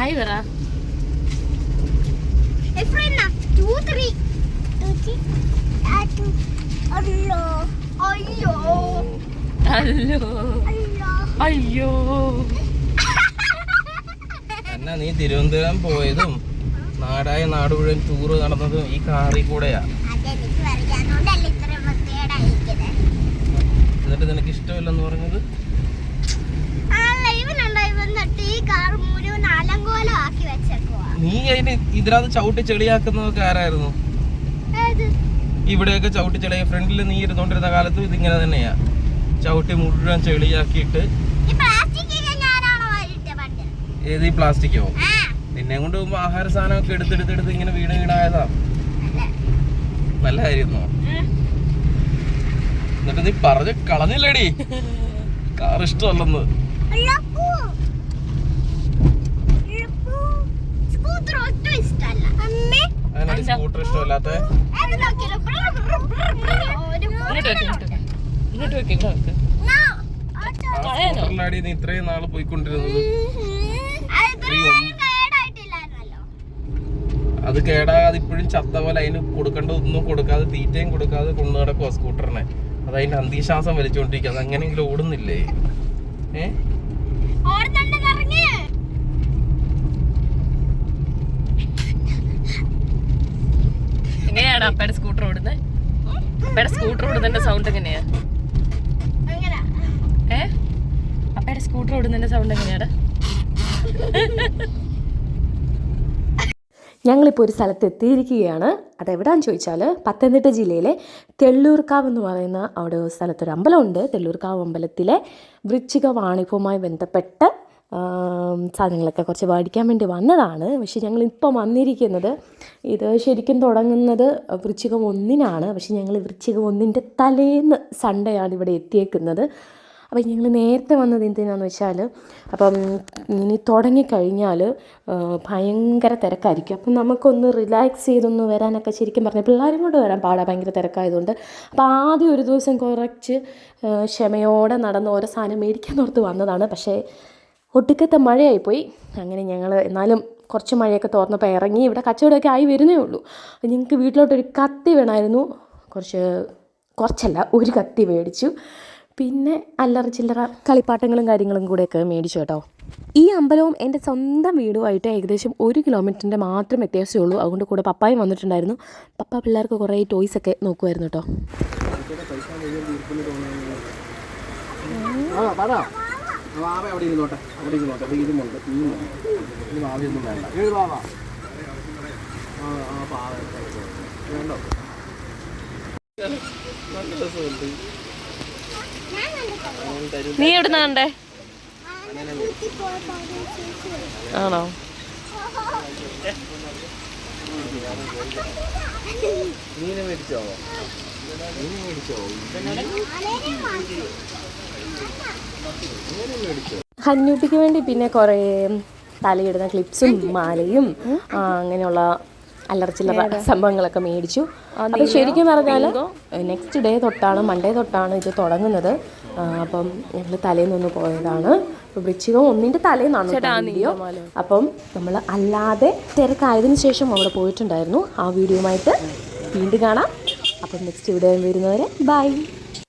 Hi പറ അയ്യോ അയ്യോ എന്നാ നീ തിരുവനന്തപുരം പോയതും നാടായ നാട് മുഴുവൻ ടൂറ് നടന്നതും ഈ കാറിൽ കൂടെയാ? എന്നിട്ട് നിനക്ക് ഇഷ്ടമില്ലെന്ന് പറഞ്ഞത്? നീ അതിന് ഇതിനകത്ത് ചവിട്ടി ചെളിയാക്കുന്നതൊക്കെ ആരായിരുന്നു? ഇവിടെയൊക്കെ ചവിട്ടി ചെളിയ ഫ്രണ്ടിൽ നീ ഇരുന്നോണ്ടിരുന്ന കാലത്തും ഇതിങ്ങനെ തന്നെയാ. ചവിട്ടി മുഴുവൻ ചെളിയാക്കിയിട്ട്. ഏത് ഈ പ്ലാസ്റ്റിക്കോ? നിന്നെ കൊണ്ട് പോകുമ്പോ ആഹാര സാധനമൊക്കെ എടുത്തെടുത്തെടുത്ത് ഇങ്ങനെ വീണ് വീണായതാ. നല്ല കാര്യമോ എന്നിട്ട് നീ പറഞ്ഞ് കളഞ്ഞില്ലേടി. കാർ ഇഷ്ടമല്ലെന്ന് ഇങ്ങോട്ട് വെക്ക് ഇങ്ങോട്ട് നോ. ഇത്രയും നാൾ പോയിക്കൊണ്ടിരുന്നത്. അത് കേടാകാതെ ഇപ്പോഴും ചത്ത പോലെ അതിന് കൊടുക്കേണ്ട ഒന്നും കൊടുക്കാതെ തീറ്റയും കൊടുക്കാതെ കൊണ്ടു നടക്കുക സ്കൂട്ടറിനെ. അത് അതിന്റെ അന്തിശ്വാസം വലിച്ചുകൊണ്ടിരിക്കുക അത് അങ്ങനെയെങ്കിലും ഓടുന്നില്ലേ? ഏ. എങ്ങനെയാണ് അപ്പയുടെ സ്കൂട്ടർ ഓടുന്നത് അപ്പയുടെ സ്കൂട്ടർ ഓടുന്നതിന്റെ സൗണ്ട് എങ്ങനെയാ അങ്ങനെ. ഏ അപ്പയുടെ സ്കൂട്ടർ ഓടുന്നതിന്റെ സൗണ്ട് എങ്ങനെയാണ്? ഞങ്ങളിപ്പോൾ ഒരു സ്ഥലത്ത് എത്തിയിരിക്കുകയാണ്. അതെവിടാന്ന് ചോദിച്ചാൽ പത്തനംതിട്ട ജില്ലയിലെ തെള്ളൂർക്കാവ് എന്ന് പറയുന്ന അവിടെ ഒരു സ്ഥലത്തൊരു അമ്പലമുണ്ട്. തെള്ളൂർക്കാവ് അമ്പലത്തിലെ വൃശ്ചിക വാണിഭവുമായി ബന്ധപ്പെട്ട സാധനങ്ങളൊക്കെ കുറച്ച് മേടിക്കാൻ വേണ്ടി വന്നതാണ്. പക്ഷേ ഞങ്ങൾ ഇപ്പം വന്നിരിക്കുന്നത് ഇത് ശരിക്കും തുടങ്ങുന്നത് വൃശ്ചികം ഒന്നിനാണ്. പക്ഷേ ഞങ്ങൾ വൃശ്ചികം ഒന്നിന്റെ തലേന്ന് സൺഡേ ആണ് ഇവിടെ എത്തിയേക്കുന്നത്. അപ്പം ഞങ്ങൾ നേരത്തെ വന്നത് എന്തിനാന്ന് വെച്ചാൽ അപ്പം ഇനി തുടങ്ങിക്കഴിഞ്ഞാൽ ഭയങ്കര തിരക്കായിരിക്കും. അപ്പം നമുക്കൊന്ന് റിലാക്സ് ചെയ്തൊന്ന് വരാനൊക്കെ ശരിക്കും പറഞ്ഞാൽ പിള്ളേരും കൊണ്ട് വരാൻ പാടാ ഭയങ്കര തിരക്കായതുകൊണ്ട്. അപ്പോൾ ആദ്യം ഒരു ദിവസം കുറച്ച് ക്ഷമയോടെ നടന്ന് ഓരോ സാധനം മേടിക്കാൻ ഓർത്ത് വന്നതാണ്. പക്ഷേ ഒടുക്കത്തെ മഴയായിപ്പോയി. അങ്ങനെ ഞങ്ങൾ എന്നാലും കുറച്ച് മഴയൊക്കെ തോർന്നപ്പോൾ ഇറങ്ങി. ഇവിടെ കച്ചവടമൊക്കെ ആയി വരുന്നേ ഉള്ളൂ. ഞങ്ങൾക്ക് വീട്ടിലോട്ടൊരു കത്തി വേണമായിരുന്നു. കുറച്ച് കുറച്ചല്ല ഒരു കത്തി മേടിച്ചു. പിന്നെ അല്ലറ ചില്ലറ കളിപ്പാട്ടങ്ങളും കാര്യങ്ങളും കൂടെയൊക്കെ മേടിച്ചു കേട്ടോ. ഈ അമ്പലവും എന്റെ സ്വന്തം വീടുമായിട്ട് ഏകദേശം ഒരു കിലോമീറ്ററിന്റെ മാത്രം വ്യത്യാസമേ ഉള്ളൂ. അതുകൊണ്ട് കൂടെ പപ്പായും വന്നിട്ടുണ്ടായിരുന്നു. പപ്പ പിള്ളേർക്ക് കുറേ ടോയ്സ് ഒക്കെ നോക്കുമായിരുന്നു കേട്ടോ. വേണ്ട. നല്ല രസമുണ്ട് നീ എവിടുന്ന കണ്ടേ. ആണോ മീനെ മേടിച്ചോ മീനെ മേടിച്ചോ. മീനെ മേടിച്ചോ ഹന്നൂട്ടിക്ക് വേണ്ടി പിന്നെ കുറേ തലയിടുന്ന ക്ലിപ്സും മാലയും ആ, അങ്ങനെയുള്ള അല്ലറ ചില്ലറ സംഭവങ്ങളൊക്കെ മേടിച്ചു. അപ്പം ശരിക്കും പറഞ്ഞാൽ നെക്സ്റ്റ് ഡേ തൊട്ടാണ് മൺഡേ തൊട്ടാണ് ഇത് തുടങ്ങുന്നത്. അപ്പം ഞങ്ങൾ തലേന്നൊന്ന് പോയതാണ്. അപ്പോൾ വൃശ്ചികം ഒന്നിന്റെ തലേന്നാണ് വീഡിയോ അപ്പം നമ്മൾ അല്ലാതെ തിരക്കായതിനു ശേഷം അവിടെ പോയിട്ടുണ്ടായിരുന്നു. ആ വീഡിയോയുമായിട്ട് വീണ്ടും കാണാം. അപ്പം നെക്സ്റ്റ് വീഡിയോ വരുന്നവരെ ബൈ